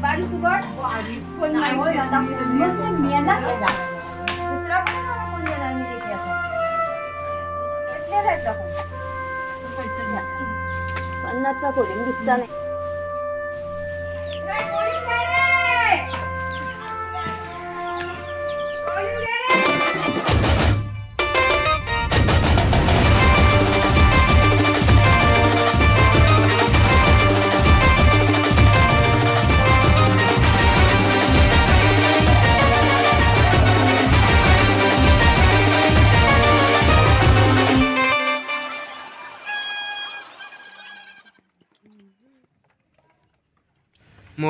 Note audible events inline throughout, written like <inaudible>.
बारी सुगड पण नाही होय, आता कोणच नाही, मेलाच दुसरा पण मला कोण देणार मी देते असं. भेटले जायचं पन्नासचा खोलीन बिच्चा नाही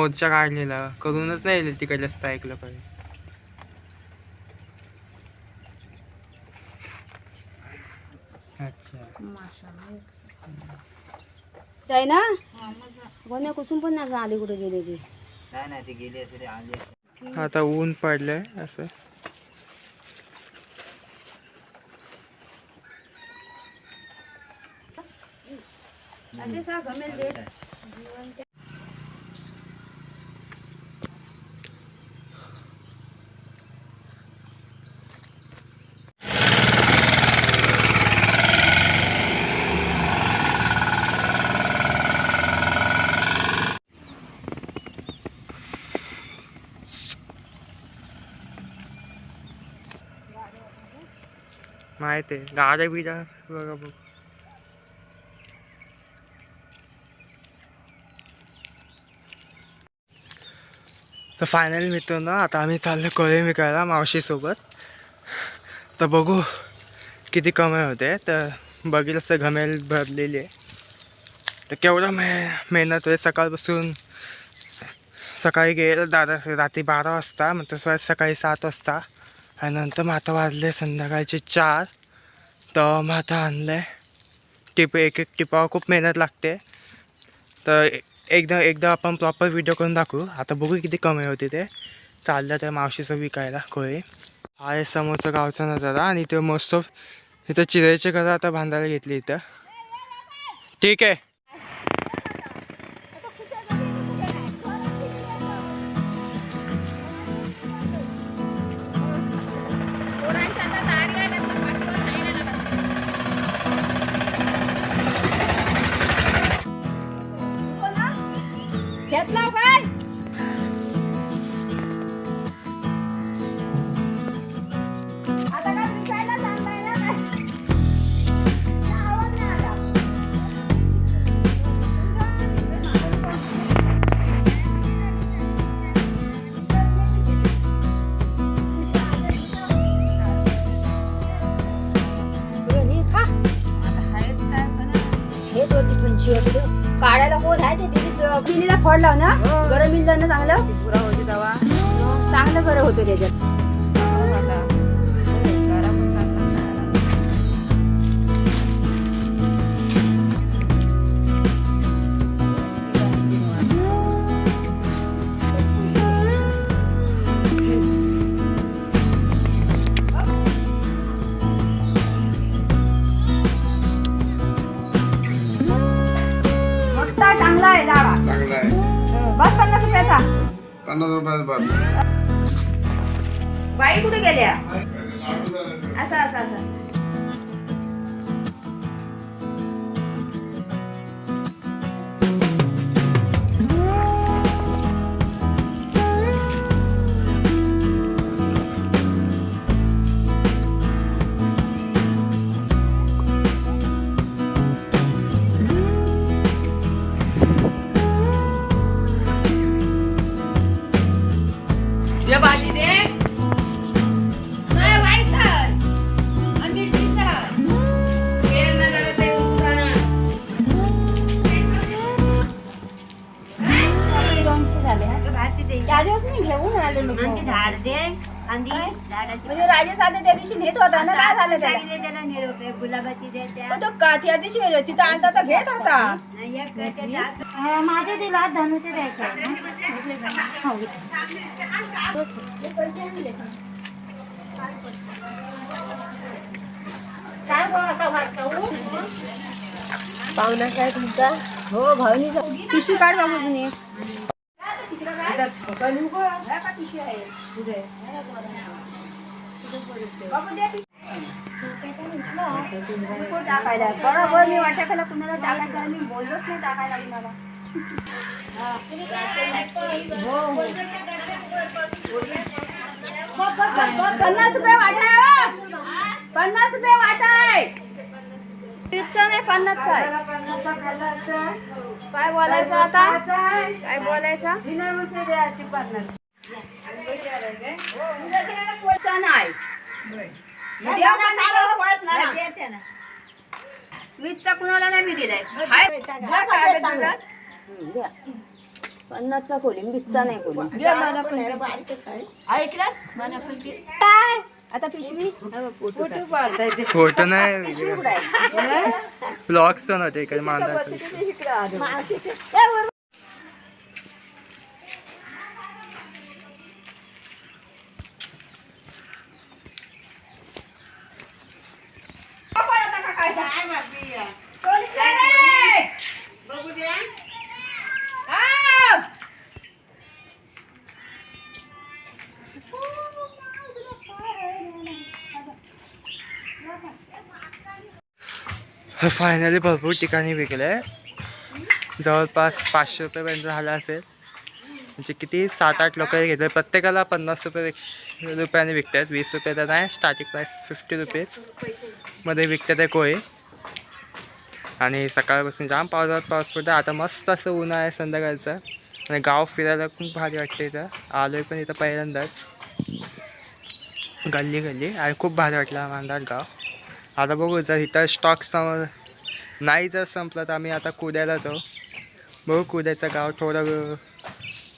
मोर्चा काढलेला. करूनच नाही तिकडे रस्ता ऐकलं पाहिजे काय ना पण नाही आली कुठे गेले ती? नाही नाही ती गेली असेल आली असेल. आता ऊन पडलंय असं. ते सा गमेल दे माहिती ते? गाड्या बिड्या बघा बघ. तर फायनल मित्रांनो आता आम्ही चाललो कोळे विकायला मावशीसोबत. तर बघू किती कमाई होते. तर बघितलं तर घमेल भरलेली आहे. तर केवढं मे मेहनत होते. सकाळपासून सकाळी गेलं दादा रात्री बारा वाजता मग तसं सकाळी सात वाजता. आणि नंतर मग आता वाजले संध्याकाळचे चार. तर मग आता आणलं आहे टिप एक एक टिपावर खूप मेहनत लागते. तर एकदा एकदा आपण प्रॉपर व्हिडिओ करून दाखवू. आता बघू किती कमी होते ते. चाललं त्या मावशीचं विकायला कोळी हा आहे समोरचा गावचा नजारा आणि इथं मस्त इथं चिरायचे घरं आता बांधायला घेतली इथं. ठीक आहे. घेतला हो काय होती काढायला कोण आहे ते तिने पिनीला फळ लाव ना गरम मिळलं ना चांगलं? पुरा होती तेव्हा चांगलं गरम होतं त्याच्यात. चांगला आहे बस पन्नास रुपयाचा. पन्नास रुपयाचा भात बाई कुठे गेल्या? असं असं असं. गुलाबाची तो का त्या दिवशी तिथं आणता तर घेत होता. एक त्याच्या माझे दिला धनुचे द्यायचे काय पाहुणा काय तुमचा? हो भावनीचा पिशवी काढ बाबू तुम्ही टाकायला बरोबर मी वाटायला कुणाला टाकायचं मी बोललोच नाही टाकायला कुणाला पन्नास रुपये वाटाय पन्नास रुपये वाटाय. तीसचा नाही पन्नासचा आहे. काय बोलायचं आता? काय बोलायचं? पन्नास. नाही. कुणाला नाही मी दिलाय. पन्नासचा वीसचा नाही खोलीन. काय? आता पिशवी? फोटो नाही. <laughs> ब्लॉग्स होते इकडे मांदा फायनली भरपूर ठिकाणी विकले जवळपास पाचशे रुपयेपर्यंत झालं असेल. म्हणजे किती? सात आठ लोक घेतले. प्रत्येकाला पन्नास रुपये विक- रुपयाने विकतात. वीस रुपये तर नाही स्टार्टिंग प्राईस फिफ्टी रुपीजमध्ये विकतात आहे कोळी. आणि सकाळपासून जाम पावसात पाऊस पडतो आता मस्त असं ऊन आहे संध्याकाळचं. आणि गाव फिरायला खूप भारी वाटतं इथं. आलो पण इथं पहिल्यांदाच. गल्ली गल्ली. आणि खूप भारी वाटलं मांदार गाव. आता बघू जर इथं स्टॉक नाही जर संपलं तर आम्ही आता कुद्याला जाऊ. बघू कुद्याचं गाव थोडं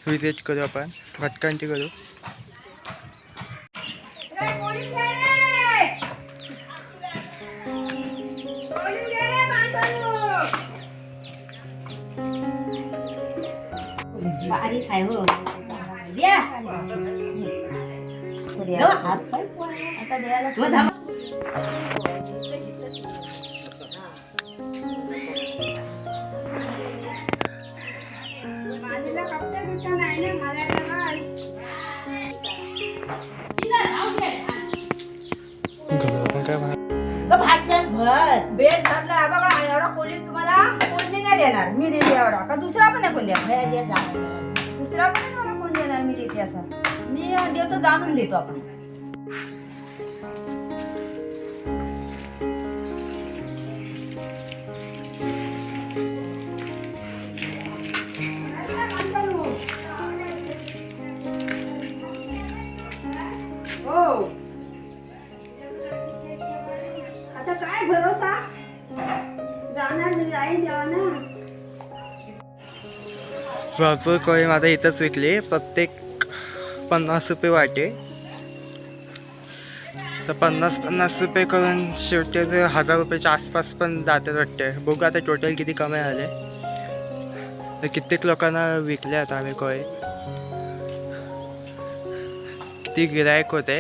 व्हिजिट करू आपण. भटकंटी करू. आता बेस भरला हा बघा एवढा कोणी तुम्हाला कोणी नाही देणार. मी देते एवढा. का दुसरा पण नाही कोण देणार? दुसरा पण नाही मला कोण देणार? मी देते असं. मी देतो जाणून देतो आपण. भरपूर कोळी माझा इथंच विकली. प्रत्येक पन्नास रुपये वाटे. तर पन्नास पन्नास रुपये करून शेवटी ते हजार रुपयाच्या आसपास पण जाते वाटते. बघू आता टोटल किती कमी झाले. तर कित्येक लोकांना विकले आता आम्ही कोळी किती गिरायक होते.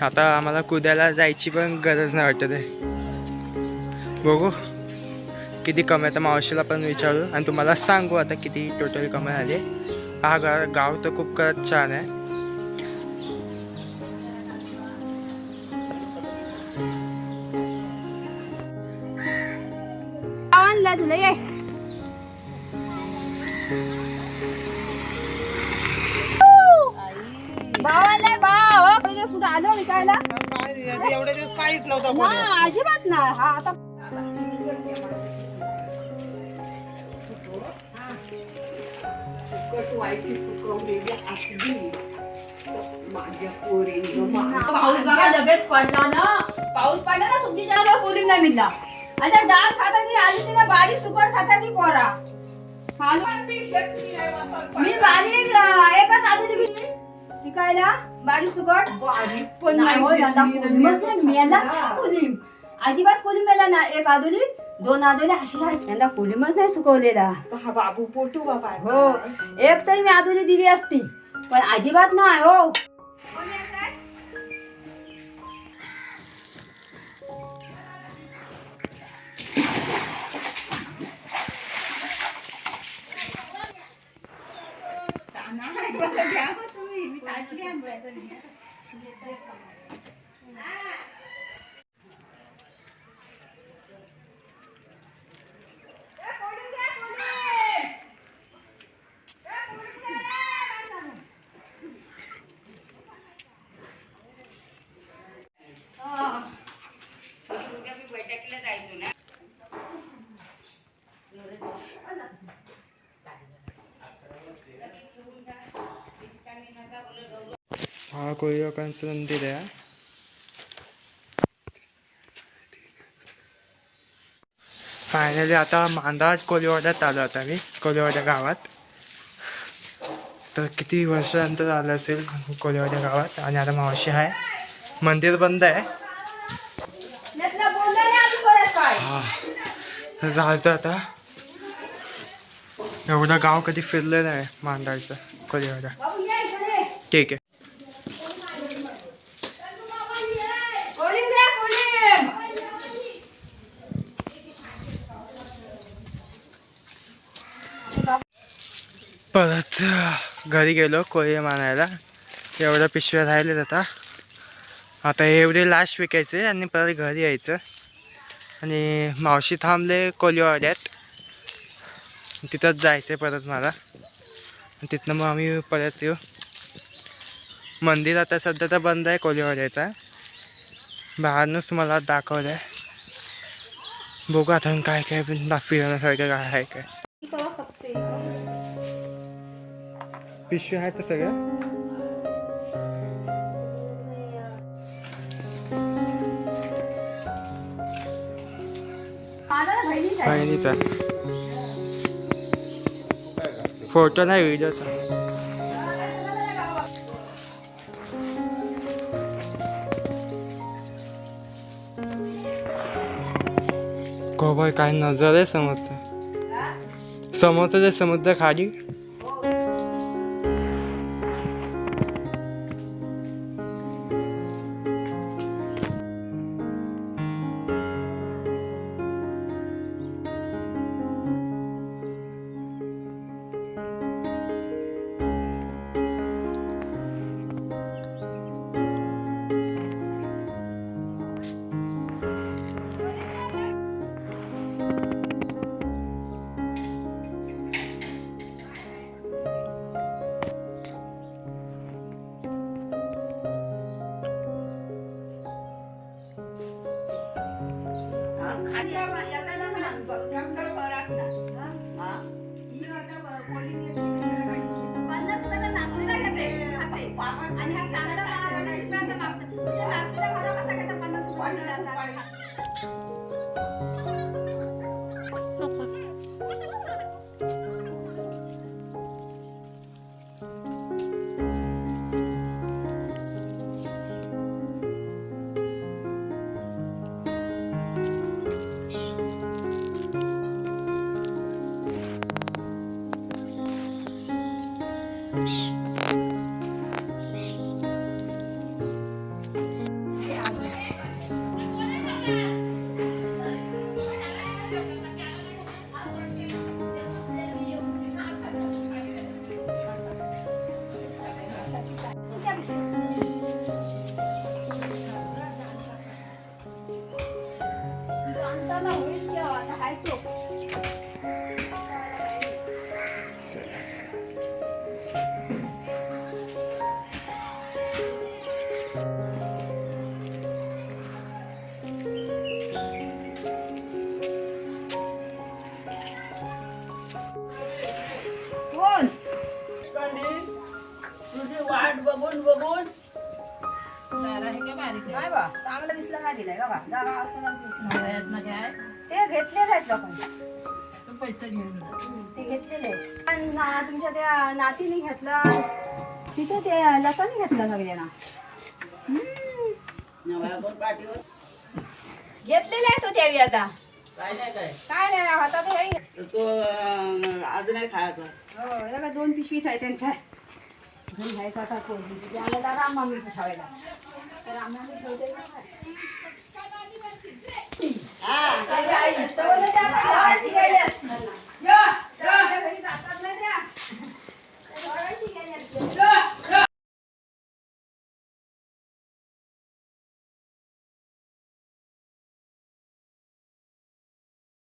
आता आम्हाला कुद्याला जायची पण गरज नाही वाटत बघू. किती कमाई तर मावशीला पण विचारू आणि तुम्हाला सांगू आता किती टोटल कमाई आली हा गा गाव तर खूप खरंच छान आहे. भाव. एवढे दिवस काहीच नव्हतं अजिबात ना हा आता पाऊस बघा लगेच पडला ना. पाऊस पडला ना सुट्टीच्या पोलिंग नाही मिळला. आता डाळ खातानी आली तिला बारीक सुकट खातानी पोरा. मी बारीक एकच आधी घेतली विकायला बारीक सुकट बारीक पण नाही हो, मेलाच कोलिम. अजिबात मेला ना एक आदोली दोन आदोली अशी आहे यंदा कोलिमच नाही सुकवलेला. बाबू पोटू बाबा हो एक तरी मी आदोली दिली असती पण अजिबात नाही हो. कोळी लोकांचं मंदिर आहे. फायनली आता मांदाड कोलीवाड्यात आलो आता मी कोलिवाड्या गावात. तर किती वर्षानंतर आलं असेल कोलिवाड्या गावात आणि आता मावशी आहे. मंदिर बंद आहे. यातला हा आता. एवढं गाव कधी फिरलं नाही मांदाडचं कोलीवाडा ठीक आहे. घरी गेलो कोळी मारायला. एवढ्या पिशव्या राहिलेत आता. आता एवढे लास्ट विकायचे आणि परत घरी यायचं. आणि मावशी थांबले कोलीवाड्यात तिथंच जायचं परत मला. तिथनं मग आम्ही परत येऊ. मंदिर आता सध्या तर बंद आहे कोलीवाड्याचा बाहेरनंच मला दाखवलं आहे बघू आता काय काय फिरण्यासारखं काय आहे काय. पिशवी आहेत सगळ्या बहिणीचा. फोटो नाही व्हिडिओचा. कोबाय काय नजर आहे समोरचा? समोरचं जे समुद्र खाली? पन्नास वाट बघून बघून. नाही बा चांगलं दिसलं नाही दिलंय बघा जागा असताना दिसलं. ते घेतलेले आहेत लोकांनी पैसे घेऊन ते घेतलेले आहेत. पण ना- तुमच्या त्या नातीने घेतला तिथे ते लताने घेतलं सगळ्यांना. नवरा पण पाठीवर? घेतलेले आहेत तो त्यावेळी आता. काय नाही काय. काय नाही हातात हे तर तो अं, आज नाही खायचा हो हे बघा, दोन पिशवीत आहे त्यांच्या ভাই কথা কই দিছি